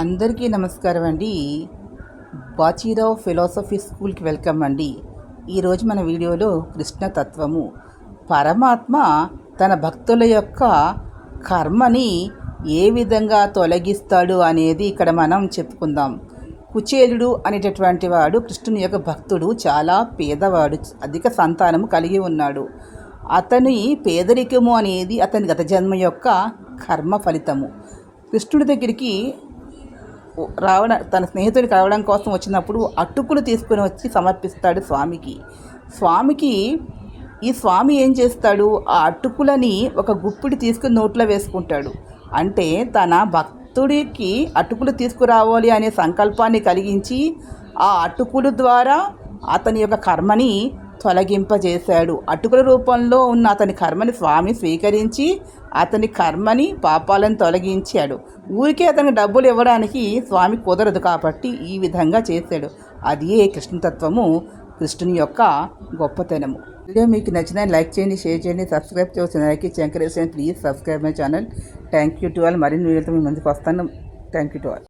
అందరికీ నమస్కారం అండి. బాచీరావు ఫిలాసఫీ స్కూల్కి వెల్కమ్ అండి. ఈరోజు మన వీడియోలో కృష్ణ తత్వము. పరమాత్మ తన భక్తుల యొక్క కర్మని ఏ విధంగా తొలగిస్తాడు అనేది ఇక్కడ మనం చెప్పుకుందాం. కుచేలుడు అనేటటువంటి వాడు కృష్ణుని యొక్క భక్తుడు చాలా పేదవాడు అధిక సంతానము కలిగి ఉన్నాడు. అతని పేదరికము అనేది అతని గత జన్మ యొక్క కర్మ ఫలితము. కృష్ణుడి దగ్గరికి రావడం తన స్నేహితుడికి కలవడం కోసం వచ్చినప్పుడు అటుకులు తీసుకుని వచ్చి సమర్పిస్తాడు స్వామికి. స్వామికి ఈ స్వామి ఏం చేస్తాడు? ఆ అటుకులని ఒక గుప్పిడి తీసుకుని నోట్లో వేసుకుంటాడు. అంటే తన భక్తుడికి అటుకులు తీసుకురావాలి అనే సంకల్పాన్ని కలిగించి ఆ అటుకులు ద్వారా అతని యొక్క కర్మని తొలగింపజేశాడు. అటుకుల రూపంలో ఉన్న అతని కర్మని స్వామి స్వీకరించి అతని కర్మని పాపాలను తొలగించాడు. ఊరికే అతనికి డబ్బులు ఇవ్వడానికి స్వామి కుదరదు కాబట్టి ఈ విధంగా చేశాడు. అదే కృష్ణతత్వము కృష్ణుని యొక్క గొప్పతనము. వీడియో మీకు నచ్చిన లైక్ చేయండి షేర్ చేయండి సబ్స్క్రైబ్ చేసిన లైక్ ఎంకరేజ్ చేయండి please subscribe my channel. Thank you to all. మరిన్ని వీడియోతో మీ ముందుకు వస్తాను. Thank you to all.